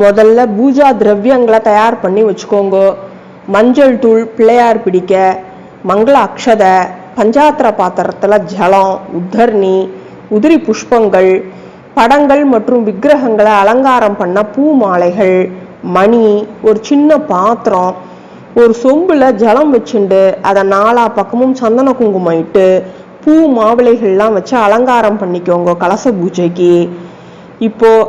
முதல்ல பூஜா திரவியங்களை தயார் பண்ணி வச்சுக்கோங்க. மஞ்சள் தூள் பிள்ளையார் பிடிக்க மங்கள அக்ஷத பஞ்சாத்திர பாத்திரத்தில் ஜலம் உத்தர்ணி உதிரி புஷ்பங்கள் படங்கள் மற்றும் விக்கிரகங்களை அலங்காரம் பண்ண பூ மாலைகள் மணி ஒரு சின்ன பாத்திரம் ஒரு சொம்புல ஜலம் வச்சுண்டு அதை நாலா பக்கமும் சந்தன குங்குமம் இட்டு பூ மாவிளைகள்லாம் வச்சு அலங்காரம் பண்ணிக்கோங்க கலச பூஜைக்கு. இப்போது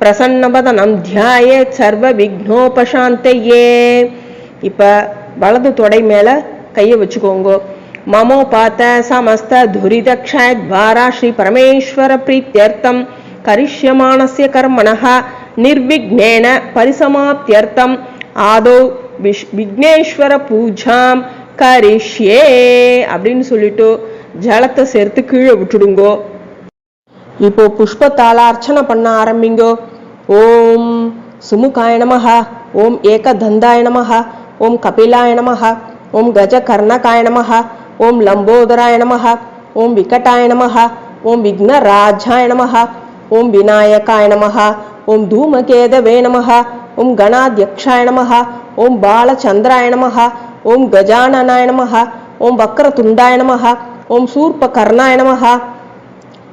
பிரசன்னபதனம் தியாயே சர்வ விக்னோபசாந்தையே இப்ப வலது தொடை மேல கையை வச்சுக்கோங்கோ. மமோ பாத்த சமஸ்த துரிதக்ஷாய துவாரா ஸ்ரீ பரமேஸ்வர பிரீத்தியர்த்தம். கரிஷ்யமானசிய கர்மணः நிர்விக்னேன பரிசமாப்தியர்த்தம். ஆதோ விஷ் விக்னேஸ்வர பூஜாம் கரிஷ்யே அப்படின்னு சொல்லிட்டு ஜலத்தை சேர்த்து கீழே விட்டுடுங்கோ. இப்போ புஷ்பத்தால அர்ச்சனை பண்ண ஆரம்பிங்கோ. ओम सुमुखाय नमः ॐ एकदन्दाय नम ओम कपिलाय नमः ॐ गजकर्णकाय नम ओम लंबोदराय नम ओम विकटाय नम ओम विघ्नराजाय नम ओम विनायकाय नम ओम धूमकेदवे नम ओम गणाध्यक्षाय नम ओम बालचंद्राय नम ओम गजाननाय नम ओम वक्रतुंडाय नम ओम शूर्पकर्णाय नम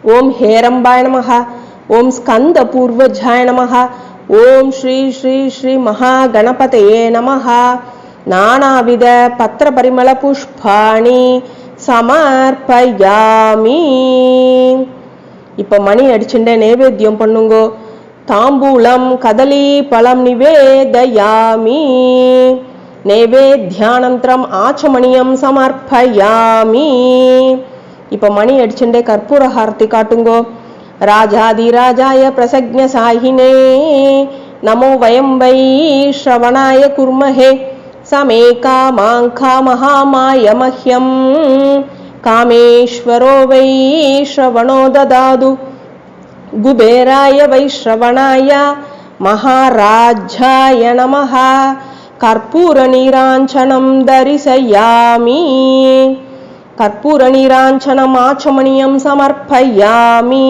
ओम हेरंबाय नमः ஓம் ஸ்கந்த பூர்வஜாய நமகா ஓம் ஸ்ரீ ஸ்ரீ ஸ்ரீ மகா கணபதையே நமகா நானாவித பத்திர பரிமள புஷ்பாணி சமர்ப்பயாமி. இப்ப மணி அடிச்சுட்டே நைவேத்தியம் பண்ணுங்கோ. தாம்பூலம் கதலி பழம் நிவேதயாமி. நைவேத்தியானந்தரம் ஆச்சமணியம் சமர்ப்பயாமி. இப்ப மணி அடிச்சுட்டே கற்பூர காட்டுங்கோ. ராஜாதிராஜாய பிரசக்ஞ சாயினே நமோ வயம் வை ஸ்ரவணாய குர்மஹே. சமே காமாங்கா மகாமாய மஹ்யம். காமேஸ்வரோ வை ஸ்ரவணோ ததாது. குபேராய வை ஸ்ரவணாய மகாராஜாய நமஹா. கற்பூர நீராஞ்சனம் தரிசயாமி. கற்பூரநீராஞ்சனமாச்சமணியம் சமர்ப்பயாமி.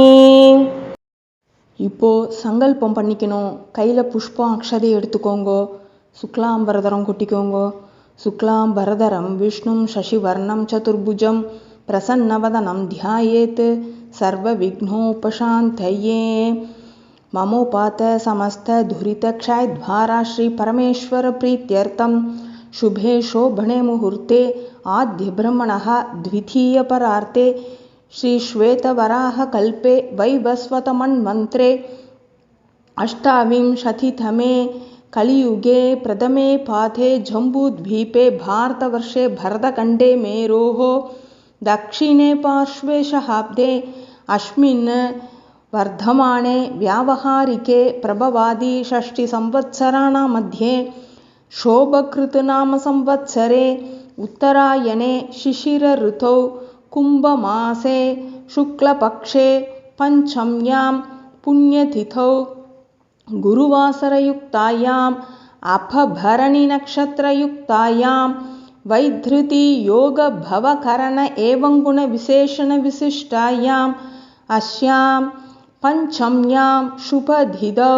இப்போ சங்கல்பம் பண்ணிக்கணும். கையில் புஷ்பம் அக்ஷதை எடுத்துக்கோங்கோ. சுக்லாம் பரதரம் குட்டிக்கோங்கோ. சுக்லாம் பரதரம் விஷ்ணு சசிவர்ணம் சதுர்புஜம் பிரசன்னவதனம் தியாயேத் சர்வ விக்னோபசாந்தையே மமோபாத்த சமஸ்த துரித க்ஷாய்த்வாரா ஸ்ரீ பரமேஸ்வர பிரீத்தியர்த்தம். शुभे शोभणे मुहूर्ते आद्य ब्रह्मणः द्वितीय परार्ते श्री श्वेतवराह कल्पे वैवस्वतमन्मन्त्रे अष्टाविंशतितमे कलियुगे प्रथमे पाथे जम्बूद्वीपे भारतवर्षे भरतखण्डे मेरोः दक्षिणे पार्श्वे शहाब्दे अस्मिन् वर्धमाने व्यावहारिके प्रभवादि षष्टिसंवत्सराणां मध्ये शोभकृतनामसंवत्सरे उत्तरायणे शिशिरऋतौ कुम्भमासे शुक्लपक्षे पञ्चम्यां पुण्यतिथौ गुरुवासरयुक्तायाम् अपभरणिनक्षत्रयुक्तायां वैधृति योगभवकरण एवं गुणविशेषणविशिष्टायाम् अस्यां पञ्चम्यां शुभधिदौ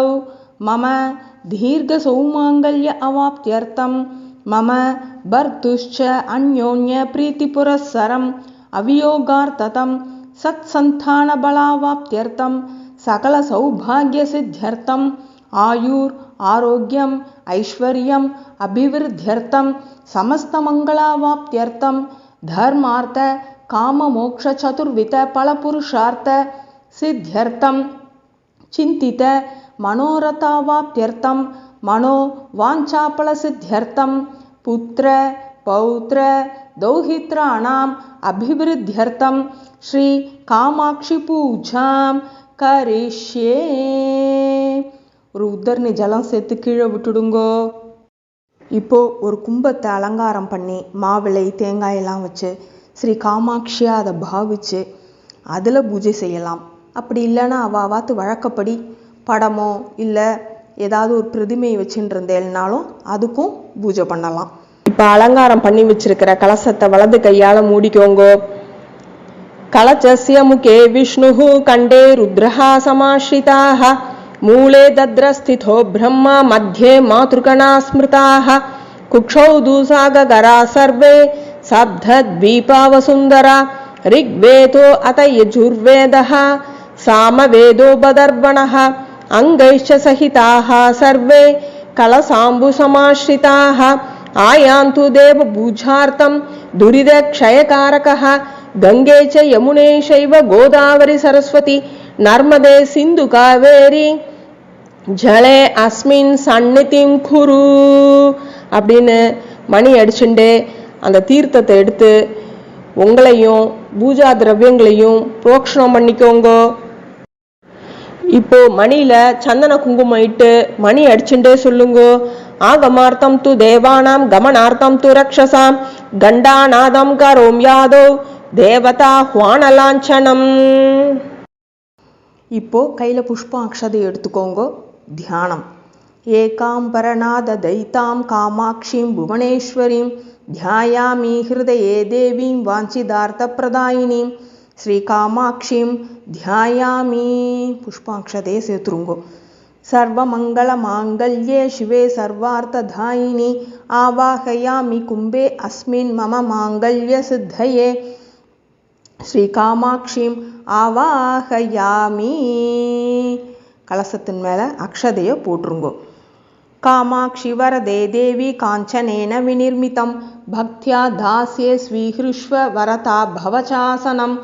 मम दीर्घसौमाङ्गल्य अवाप्त्यर्थं मम भर्तुश्च अन्योन्यप्रीतिपुरस्सरम् अवियोगार्थतं सत्सन्तानबलावाप्त्यर्थं सकलसौभाग्यसिद्ध्यर्थम् आयुर् आरोग्यम् ऐश्वर्यम् अभिवृद्ध्यर्थं समस्तमङ्गलावाप्त्यर्थं धर्मार्थ काममोक्षचतुर्विध फलपुरुषार्थ सिद्ध्यर्थं चिन्तित मनोरथावाप्त्यर्थं मनो वाञ्छाफलसिद्ध्यर्थं पुत्र पौत्र दौहित्राणाम् अभिवृद्ध्यर्थं श्रीकामाक्षिपूजां करिष्ये ஒரு உத்தரணி ஜலம் சேர்த்து கீழே விட்டுடுங்கோ இப்போ ஒரு கும்பத்தை அலங்காரம் பண்ணி மாவிளை தேங்காயெல்லாம் வச்சு ஸ்ரீ காமாட்சியா அதை பாவிச்சு அதில் பூஜை செய்யலாம் அப்படி இல்லைன்னா அவாவாத்து வழக்கப்படி படமோ இல்லை ஏதாவது ஒரு பிரதிமை வச்சுருந்தேன்னாலும் அதுக்கும் பூஜை பண்ணலாம் இப்போ அலங்காரம் பண்ணி வச்சிருக்கிற கலசத்தை வலது கையால் மூடிக்கோங்க கலச்சசிய முகே விஷ்ணு கண்டே ருத்ரஹா சமாஷிதாக மூலே தத்ரஸ்திதோ பிரம்மா மத்தியே மாதிருகணா ஸ்மிருதாக குக்ஷௌ தூசாகரா சர்வே சப்தத்வீபாவசுந்தரா ரிக்வேதோ அத யஜுர்வேதா சாமவேதோ அங்கைஷ்ட சகிதாக சர்வே கலசாம்புசமாஸ்ரிதாக ஆயாந்து தேவ பூஜார்த்தம் துரித க்ஷயகாரகः கங்கே ச யமுனே சைவ கோதாவரி சரஸ்வதி. நர்மதே சிந்து காவேரி. ஜலே அஸ்மின் சந்நிதிம் குரு. அப்படின்னு மணி அடிச்சுண்டு அந்த தீர்த்தத்தை எடுத்து உங்களையும் பூஜா திரவியங்களையும் புரோக்ஷணம் பண்ணிக்கோங்கோ. இப்போ மணியில சந்தன குங்குமம் இட்டு மணி அடிச்சுட்டே சொல்லுங்கோ. ஆகமார்த்தம் து தேவானாம் கமனார்த்தம் து ரக்ஷசாம். கண்டாநாதம் கரோம் யாதோ. தேவதா ஹுவானலாஞ்சனம். இப்போ கையில் புஷ்பம் அக்ஷதை எடுத்துக்கோங்க. தியானம். ஏகாம்பரநாத தைத்தாம் காமாட்சிம் புவனேஸ்வரிம். தியாயாமி ஹிருதயே தேவீம் வாஞ்சிதார்த்த பிரதாயினிம். ஸ்ரீகாமாட்சிம் தியாயாமி. புஷ்பாட்சதே சேர்த்துருங்கோ சர்வமங்கள மாங்கல்யே சிவே சர்வார்த்ததாயினி. ஆவாகயாமி கும்பே அஸ்மின் மம மாங்கல்ய சித்தயே. ஸ்ரீ ஆவாகயாமி. கலசத்தின் மேலே அக்ஷதையை போட்டுருங்கோ காமாட்சி வரதே தேவி காஞ்சனேன விநிர்மிதம் பக்தியா தாசியே ஸ்வீஹிருஷ்வ வரதா பவசாசனம்.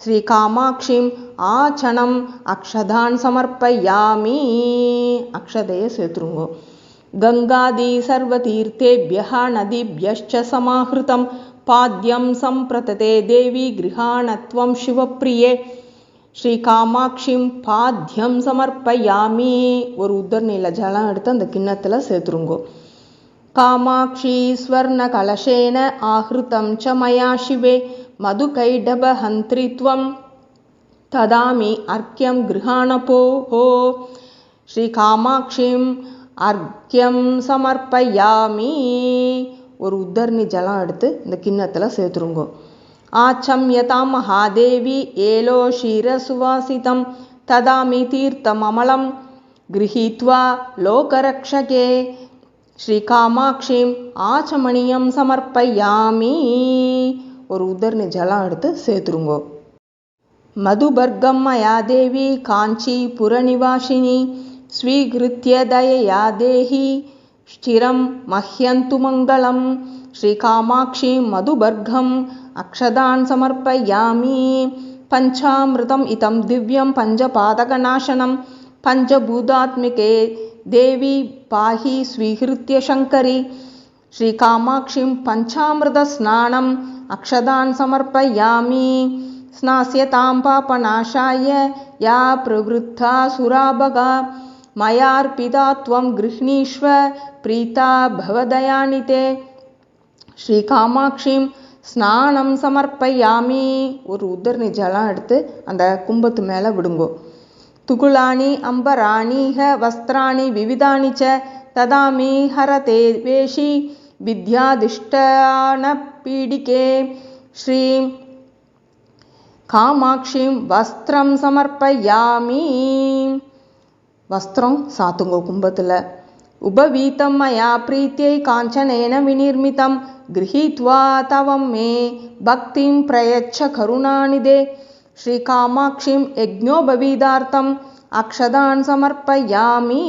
శ్రీకామాక్షిం ఆచణం అక్షదాన్ సమర్పయామి అక్షదయ శత్రుంగో గంగాది సర్వతీర్థేభ్య నదీభ్యశ్చ సమాహృతం పాద్యం సంప్రతతే దేవి గృహాణత్వం శివప్రియే ஸ்ரீகாமாட்சிம் பாத்தியம் சமர்ப்பயாமி. ஒரு உத்தர்நில ஜலம் எடுத்து அந்த கிண்ணத்தில் சேர்த்துருங்கோ. காமாட்சி ஸ்வர்ண கலசேன ஆஹிருத்தம் ச மயா சிவே. மதுகைடபஹந்திரித்வம் ததாமி அர்க்கியம் கிருஹாணபோஹோ ஸ்ரீகாமாட்சிம் அர்க்கியம் சமர்ப்பயாமி ஒரு உத்தரணி ஜலம் எடுத்து இந்த கிண்ணத்தில் சேர்த்துருங்கோ ஆச்சம்யதாம் மகாதேவி ஏலோ ஷீரசுவாசிதம் ததாமி தீர்த்தமமலம் गृहीत्वा लोकरक्षके ஸ்ரீகாமாட்சிம் ஆச்சமணியம் சமர்ப்பயாமி ஒரு உதர்ணி ஜலம் எடுத்து சேர்த்துருங்கோ. மதுபர்கம்ம யா தேவி காஞ்சி புரநிவாசினி ஸ்வீகிருத்தியதய யா தேஹி ஸ்திரம் மஹ்யந்து மங்களம் ஸ்ரீகாமாட்சி மதுபர்கம் அக்ஷதான் சமர்ப்பயாமி பஞ்சாமிருதம் இதம் திவ்யம் பஞ்சபாதகநாசனம் பஞ்சபூதாத்மிகே தேவி பாஹி ஸ்வீகிருத்திய சங்கரி ஸ்ரீகாமாட்சிம் பஞ்சாமிருதஸ்நானம் अक्षदान् समर्पयामि स्नास्यतां पापनाशाय या प्रवृत्ता सुराभगा मयार्पिता त्वं गृह्णीष्व प्रीता भवदयानिते ஸ்ரீகாமாட்சிம் ஸ்நானம் சமர்ப்பயாமி ஒரு உதர்ணி ஜலம் எடுத்து அந்த கும்பத்து மேலே விடுங்கோ துகுலானி அம்பராணீக வஸ்திராணி விவிதானி ச ததாமி ஹரதே வேஷி வித்யாதிஷ்டான பீடிகே ஸ்ரீ காமாட்சிம் வஸ்திரம் சமர்ப்பயாமி வஸ்திரம் சாத்துங்கோ கும்பத்தில் உபவீதம் மயா பிரீத்தியை காஞ்சனேன விநிர்மிதம் गृहीत्वा तव मे भक्तिं प्रयच्छ करुणानिधे श्रीकामाक्षीं यज्ञोपवीदार्थम् अक्षदान् समर्पयामि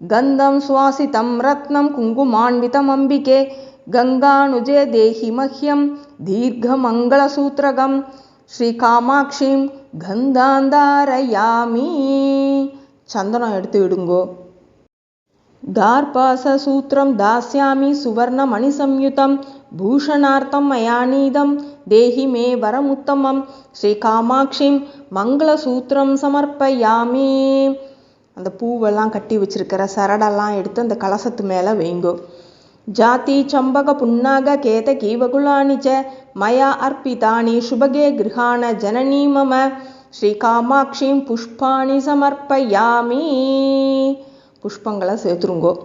गन्धं सुवासितं रत्नं कुङ्कुमान्वितमम्बिके गङ्गानुजे देहि मह्यं दीर्घमङ्गलसूत्रकं श्रीकामाक्षीं கந்தாந்தாரயாமி சந்தனம் எடுத்து விடுங்கோ गार्पाससूत्रं दास्यामि सुवर्णमणिसंयुतं भूषणार्थं मया नीदं देहि मे वरमुत्तमं श्रीकामाक्षीं मङ्गलसूत्रं समर्पयामि அந்த பூவெல்லாம் கட்டி வச்சிருக்கிற சரடெல்லாம் எடுத்து அந்த கலசத்து மேலே வைங்கோ. ஜாதி சம்பக புன்னாக கேத கீவகுலானி ச மயா அர்ப்பிதானி சுபகே கிருஹான ஜனனி மம. ஸ்ரீ காமாட்சிம் புஷ்பாணி சமர்ப்பயாமி. புஷ்பங்களை சேர்த்துருங்கோ.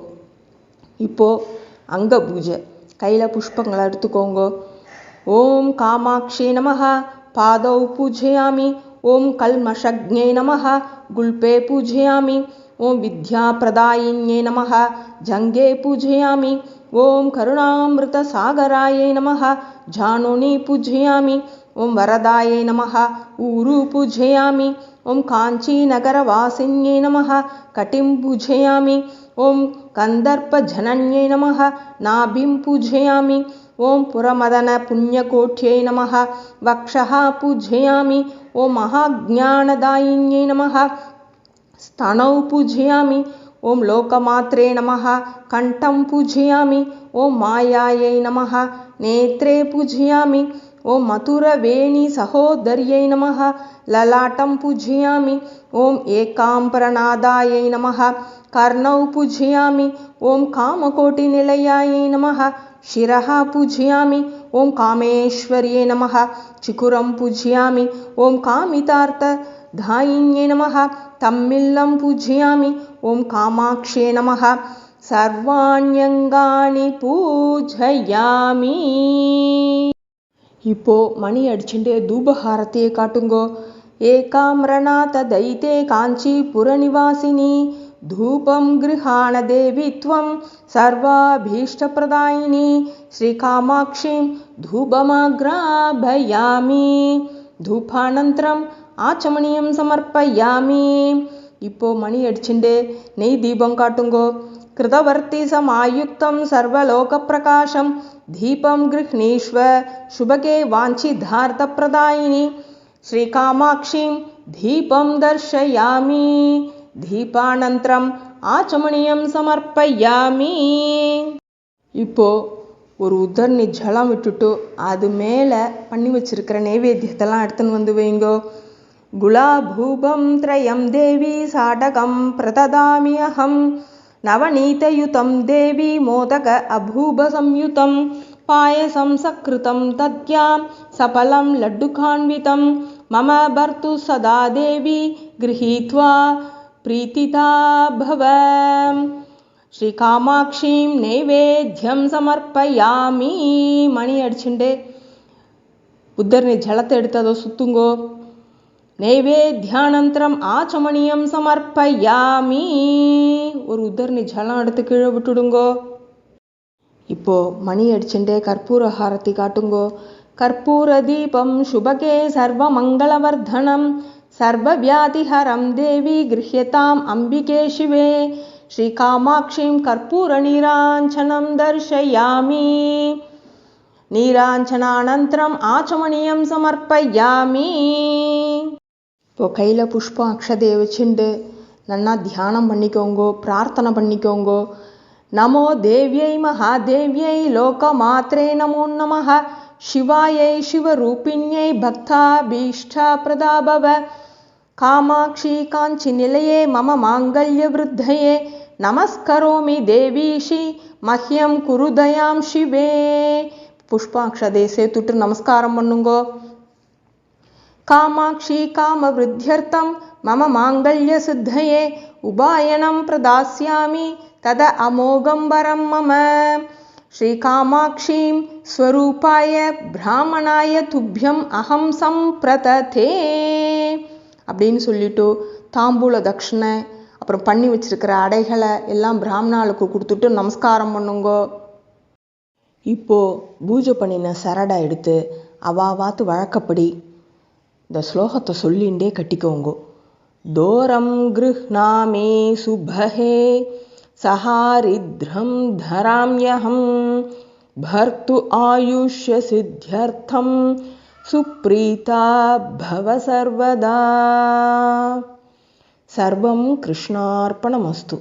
இப்போ அங்க பூஜை. கையில் புஷ்பங்களை எடுத்துக்கோங்கோ. ஓம் காமாட்சி நமஹா. பாதௌ பூஜையாமி. ॐ कल्मषज्ञे नमः गुल्पे पूजयामि। ॐ विद्याप्रदायिन्ये नमः जङ्गे पूजयामि। ॐ करुणामृतसागराय नमः जानुनी पूजयामि। ॐ वरदाय नमः ऊरु पूजयामि। ॐ काञ्चीनगरवासिन्यै नमः कटिं पूजयामि। ॐ कन्दर्पजनन्ये नमः नाभिं पूजयामि। ओं पुरमदन पुण्यकोट्य नम। वक्ष पूजयामि। ओ महाज्ञानदायिन्यै नम। स्तनौ पूजयामि। ओं लोकमात्रे नम। कंठम पूजयामि। ॐ मयाय नम। नेत्रे पूजयामि। ॐ मधुरवेणीसहोदर्यै नमः। ललाटं पूजयामि। ॐ एकाम्बरनादायै नम। कर्ण पूजयामि। ओं कामकोटिनिलयायै नमः। శిరః పూజయామి ఓం కామేశ్వర్యే నమ చికురం పూజయామి ఓం కామితార్త ధాయిన్యే నమ తమ్మిల్లం పూజయామి ఓం కామాక్షే నమ సర్వాణ్యంగాని పూజయామి இப்போ మణి అడిచిండే தூபஹாரத்தையே కాటుంగో ఏకామ్రనాథ దైతే కాంచీపుర నివాసిని धूपं गृहाण देवि त्वं सर्वाभीष्टप्रदायिनि श्रीकामाक्षीं धूपमाग्राभयामि। धूपानन्तरम् आचमणि समर्पयामिडे नीपं काटुङ्गो कृतवर्तिसमायुक्तं सर्वलोकप्रकाशं दीपं गृह्णीष्व शुभके वािधार्तप्रदायिनि श्रीकामाक्षीं दीपं दर्शयामि దీపానంతరం ஆச்சமணியம் சமர்ப்பயாமி. இப்போ ஒரு உதர்ணி ஜலம் விட்டுட்டு அது மேலே பண்ணி வச்சிருக்கிற நைவேத்தியத்தெல்லாம் எடுத்துன்னு வந்து வைங்கோ. குலாபூபம் திரயம் தேவி சாடகம் பிரததாமி அகம். நவநீதயுதம் தேவி மோதக அபூப சம்யுதம். பாயசம் சக்ருதம் தத்யாம் சபலம் லட்டுகான்விதம் மம பர்த்து சதா தேவி கிரகீத்வா प्रीतिता भव ஸ்ரீகாமாட்சிம் நைவேத்தியம் சமர்ப்பயாமி மணி அடிச்சுண்டு புத்தர் நீ ஜலத்தை எடுத்து அதை சுத்துங்கோ நைவேத்தியானந்தரம் ஆச்சமணியம் சமர்ப்பயாமி ஒரு உத்தர்ணி ஜலம் எடுத்து கீழே விட்டுடுங்கோ இப்போ மணி அடிச்சுட்டே கற்பூர ஹாரத்தி காட்டுங்கோ கற்பூர தீபம் சுபகே சர்வமங்களவர்தனம் சர்வவியாதிஹரம் தேவி கிருஹ்யதாம் அம்பிகே சிவே ஸ்ரீகாமாட்சிம் கற்பூர நீராஞ்சனம் தர்ஷயாமி நீராஞ்சனானந்தரம் ஆச்சமணியம் சமர்ப்பயாமி இப்போ கையில் புஷ்பம் அக்ஷதையை வச்சுண்டு நன்னா தியானம் பண்ணிக்கோங்கோ பிரார்த்தனை பண்ணிக்கோங்கோ நமோ தேவியை மகாதேவியை லோகமாத்ரே நமோ நமः शिवायै शिवरूपिण्यै भक्ताभीष्टा प्रदा भव कामाक्षी काञ्चिनिलये मम माङ्गल्यवृद्धये नमस्करोमि देवीशि मह्यं कुरु दयां शिवे புஷ்பாட்சதை சேர்த்துட்டு நமஸ்காரம் பண்ணுங்கோ காமாட்சி காமவிருத்தியர்த்தம் மம மாங்கல்ய சித்தயே உபாயனம் பிரதாஸ்யாமி தத அமோகம் வரம் மம ஸ்ரீகாமாட்சீம் ஸ்வரூபாய பிராமணாய துப்பியம் அகம் சம்பிரததே அப்படின்னு சொல்லிட்டு தாம்பூல தட்சிணை அப்புறம் பண்ணி வச்சிருக்கிற அடைகளை எல்லாம் பிராமணாளுக்கு கொடுத்துட்டு நமஸ்காரம் பண்ணுங்கோ. இப்போ பூஜை பண்ணின சரடை எடுத்து அவா வாத்து வழக்கப்படி இந்த ஸ்லோகத்தை சொல்லிண்டே கட்டிக்கோங்கோ. தோரம் கிருஹ்ணாமே சுபஹே சஹாரித்ரம் தராம்யஹம் பர்து ஆயுஷ்ய சித்தியர்த்தம் सुप्रीता भव सर्वदा. सर्वं कृष्णार्पणमस्तु